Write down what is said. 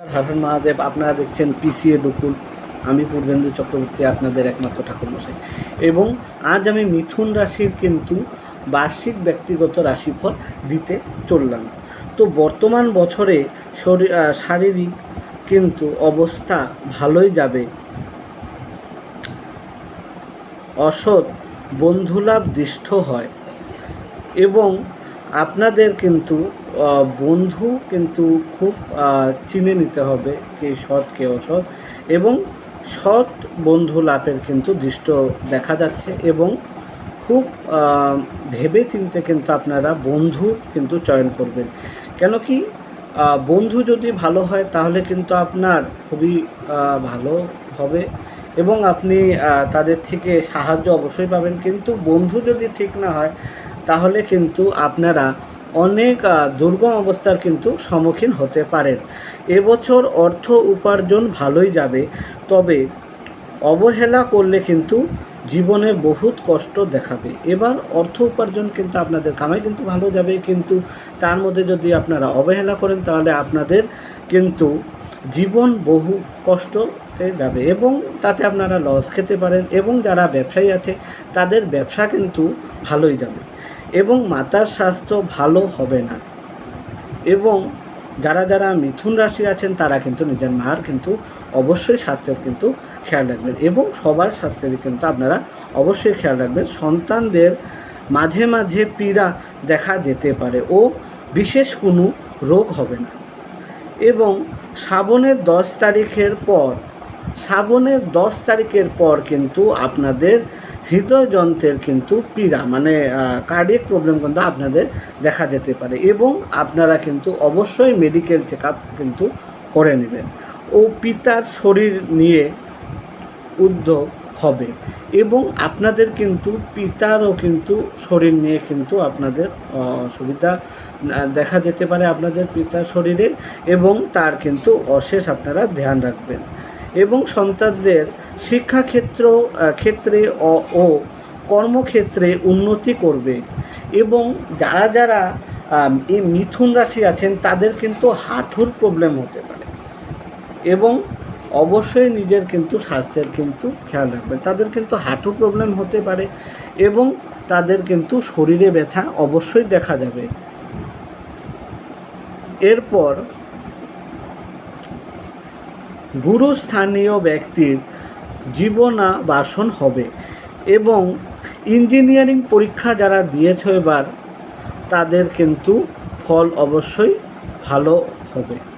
হারুন মহাদেব, আপনারা দেখছেন পিসিএ বকুল আমি পূর্বেন্দু চক্রবর্তী, আপনাদের একমাত্র ঠাকুরমশাই। এবং আজ আমি মিথুন রাশির কিন্তু বার্ষিক ব্যক্তিগত রাশিফল দিতে চললাম। তো বর্তমান বছরে শরী- শারীরিক কিন্তু অবস্থা ভালোই যাবে। অসৎ বন্ধুলাভ দৃষ্ট হয়। এবং আপনাদের কিন্তু বন্ধু কিন্তু খুব চিনে নিতে হবে কে সৎ, কে অসৎ। এবং সৎ বন্ধু লাভের কিন্তু দৃষ্ট দেখা যাচ্ছে এবং খুব ভেবে চিনতে কিন্তু আপনারা বন্ধু কিন্তু চয়ন করবেন। কেন কি বন্ধু যদি ভালো হয় তাহলে কিন্তু আপনার খুবই ভালো হবে এবং আপনি তাদের থেকে সাহায্য অবশ্যই পাবেন। কিন্তু বন্ধু যদি ঠিক না হয় তাহলে কিন্তু আপনারা অনেক দুর্গম অবস্থার কিন্তু সম্মুখীন হতে পারেন। এবছর অর্থ উপার্জন ভালোই যাবে, তবে অবহেলা করলে কিন্তু জীবনে বহুত কষ্ট দেখাবে। এবার অর্থ উপার্জন কিন্তু আপনাদের কামাই কিন্তু ভালো যাবে, কিন্তু তার মধ্যে যদি আপনারা অবহেলা করেন, তাহলে আপনাদের কিন্তু জীবন বহু কষ্টতে যাবে এবং তাতে আপনারা লস খেতে পারেন এবং যারা ব্যবসায়ী আছে, তাদের ব্যবসা কিন্তু ভালোই যাবে। এবং মাতার স্বাস্থ্য ভালো হবে না। এবং যারা যারা মিথুন রাশি আছেন, তারা কিন্তু নিজের মার কিন্তু অবশ্যই স্বাস্থ্যের কিন্তু খেয়াল রাখবেন এবং সবার স্বাস্থ্যেরই কিন্তু আপনারা অবশ্যই খেয়াল রাখবেন। সন্তানদের মাঝে মাঝে পীড়া দেখা যেতে পারে ও বিশেষ কোনো রোগ হবে না। এবং শ্রাবণের দশ তারিখের পর শ্রাবণের দশ তারিখের পর কিন্তু আপনাদের হৃদয়যন্ত্রের কিন্তু পীড়া মানে কার্ডিয়াক প্রবলেম কিন্তু আপনাদের দেখা যেতে পারে এবং আপনারা কিন্তু অবশ্যই মেডিকেল চেক কিন্তু করে নেবেন। ও পিতার শরীর নিয়ে উদ্যোগ হবে এবং আপনাদের কিন্তু, পিতারও কিন্তু শরীর নিয়ে কিন্তু আপনাদের অসুবিধা দেখা যেতে পারে আপনাদের পিতার শরীরে এবং তার কিন্তু অশেষ আপনারা ধ্যান রাখবেন। এবং সন্তানদের শিক্ষাক্ষেত্র ক্ষেত্রে ও কর্মক্ষেত্রে উন্নতি করবে। এবং যারা যারা এই মিথুন রাশি আছেন, তাদের কিন্তু হাঁটুর প্রবলেম হতে পারে। এবং অবশ্যই নিজের কিন্তু স্বাস্থ্যের কিন্তু খেয়াল রাখবেন। তাদের কিন্তু হাঁটু প্রবলেম হতে পারে এবং তাদের কিন্তু শরীরে ব্যথা অবশ্যই দেখা যাবে। এরপর গুরুস্থানীয় ব্যক্তির জীবনাবাসন হবে এবং ইঞ্জিনিয়ারিং পরীক্ষা যারা দিয়েছে এবার, তাদের কিন্তু ফল অবশ্যই ভালো হবে।